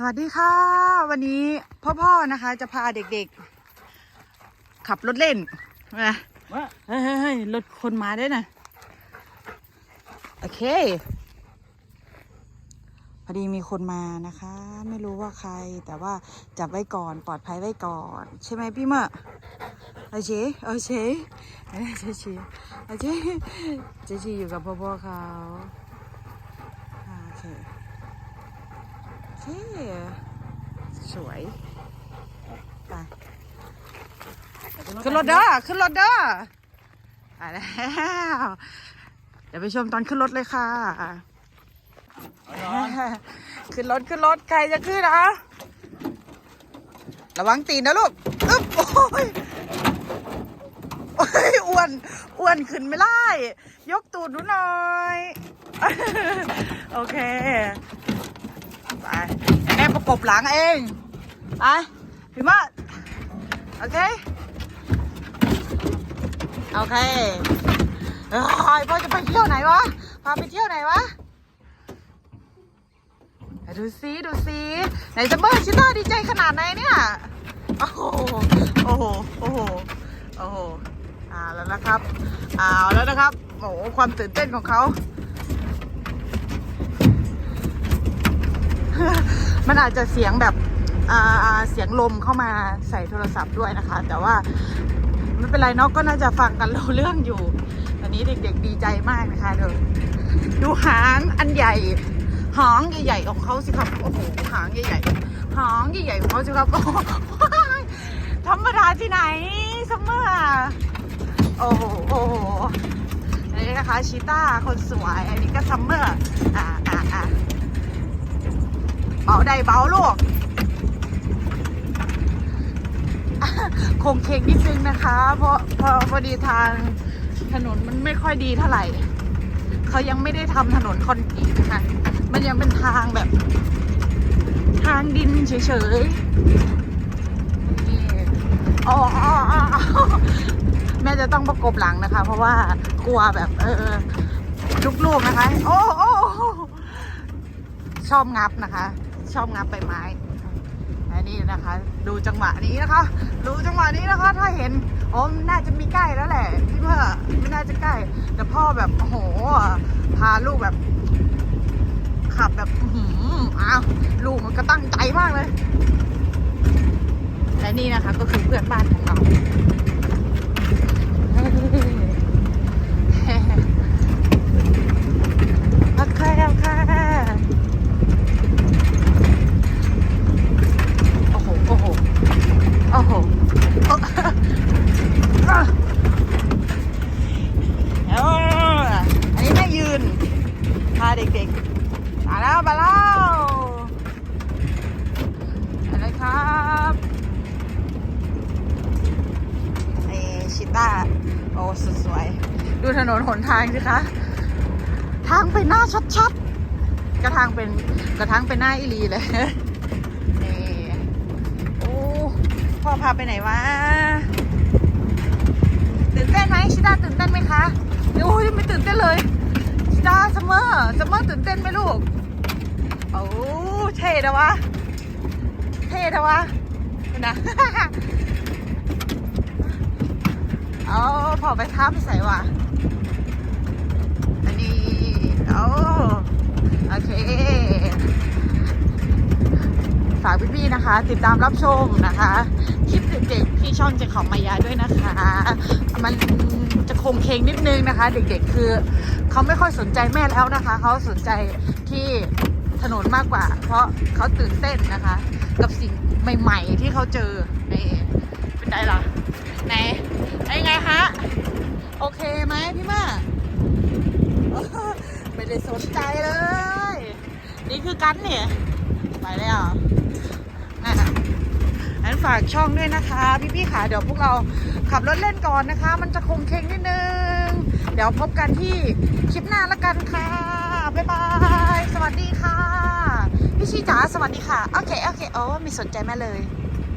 สวัสดีค่ะ วันนี้พ่อๆนะคะ จะพาเด็กๆ ขับรถเล่นนะมาเฮ้ยเฮ้ยเฮ้ยรถคนมาด้วยนะ โอเค พอดีมีคนมานะคะ ไม่รู้ว่าใคร แต่ว่าจับไว้ก่อนปลอดภัยไว้ก่อน ใช่ไหมพี่เมื่อเอาเชเอาเชเอ้ยเชเชเอาเชเชเชอยู่กับพ่อๆเขาอ่าโอเคโอเค สวยไปขึ้นรถเด้อขึ้นรถเด้อไปแล้วเดี๋ยวไปชมตอนขึ้นรถเลยค่ะ ขึ้นรถขึ้นรถใครจะขึ้นอะระวังตีนนะลูกอึ๊บโอ้ยโอ้ยอ้วนอ้วนขึ้นไม่ได้ ยกตูดหนูหน่อย โอเค ไปแม่ประกบหลังเองไปพี่มาโอเค โอเคเอ้ยพ่อจะไปเที่ยวไหนวะ พาไปเที่ยวไหนวะ ดูซิดูซิไหนจะเบิร์ชิต้าดีใจขนาดไหนเนี่ย โอ้โห โอ้โห โอ้โห โอ้โห อ่าแล้วนะครับเอาแล้วนะครับ โอ้โห ความตื่นเต้นของเขา มันอาจจะเสียงแบบเสียงลมเข้ามาใส่โทรศัพท์ด้วยนะคะ แต่ว่าไม่เป็นไรเนาะก็น่าจะฟังกันรู้เรื่องอยู่ตอนนี้เด็กๆดีใจมากนะคะเดี๋ยวดูหางอันใหญ่หางใหญ่ๆของเขาสิครับโอ้โหหางใหญ่ๆหางใหญ่ๆของเขาสิครับโอ้โหธรรมดาที่ไหนซัมเมอร์โอ้โหโอ้โหอันนี้นะคะชีต้าคนสวยอันนี้ก็ซัมเมอร์อ่าอ่าอ่า เบาได้เบาลูกคงเคงนิดนึงนะคะ เพราะเพราะพอดีทางถนนมันไม่ค่อยดีเท่าไหร่ เขายังไม่ได้ทำถนนคอนกรีตนะคะมันยังเป็นทางแบบ ทางดินเฉยๆอ๋อแม่จะต้องประกบหลังนะคะ เพราะว่ากลัวแบบ เออลูกๆนะคะ โอ้โอ้โอ้ชอบงับนะคะ ชอบงับใบไม้อันนี้นะคะ ดูจังหวะนี้นะคะ ดูจังหวะนี้นะคะ ถ้าเห็นโอ้น่าจะมีใกล้แล้วแหละพี่เพื่อไม่น่าจะใกล้ แต่พ่อแบบโอ้โห พาลูกแบบ ขับแบบอื้อหืมอ้าวลูกมันก็ตั้งใจมากเลย และนี่นะคะก็คือเพื่อนบ้านของเรา โอเคโอเคโอ้โห โอ้โห โอ้โหโอ้อะเอาอันนี้แม่ยืน พา เด็กๆ มาแล้วมาแล้วอะไรครับไอชิต้า โอ้สุดสวย ดูถนนหนทางสิคะ ทางเป็นหน้าชัดๆ กระทางเป็นกระทางเป็นหน้าอีหลีเลยนี่โอ้พ่อพาไปไหนวะตื่นเต้นไหมชิต้าตื่นเต้นไหมคะโอ้ยไม่ตื่นเต้นเลย ตาซัมเมอร์ซัมเมอร์ตื่นเต้นไหมลูกโอ้เท่นะวะ เท่นะวะนะเอาพอไปท้าไปใส่วะอันนี้เอาโอเค ฝากพี่ๆนะคะ ติดตามรับชมนะคะ คลิปเด็กๆที่ช่องเจของมายาด้วยนะคะ มัน จะคงเคงนิดนึงนะคะ เด็กๆคือเขาไม่ค่อยสนใจแม่แล้วนะคะเขาสนใจที่ถนนมากกว่า เพราะเขาตื่นเต้นนะคะ กับสิ่งใหม่ ๆ ที่เขาเจอในเป็นไงล่ะไหนไอไงคะโอเคไหมพี่มาไม่ได้สนใจเลย นี่คือกันเนี่ย ไปแล้วอะ ฝากช่องด้วยนะคะ พี่ๆค่ะเดี๋ยวพวกเราขับรถเล่นก่อนนะคะ มันจะคงเคงนิดนึง เดี๋ยวพบกันที่คลิปหน้าละกันค่ะบ๊ายบายสวัสดีค่ะ พี่ชีจ๋าสวัสดีค่ะ โอเค โอเคโอ้ไม่สนใจแม่เลย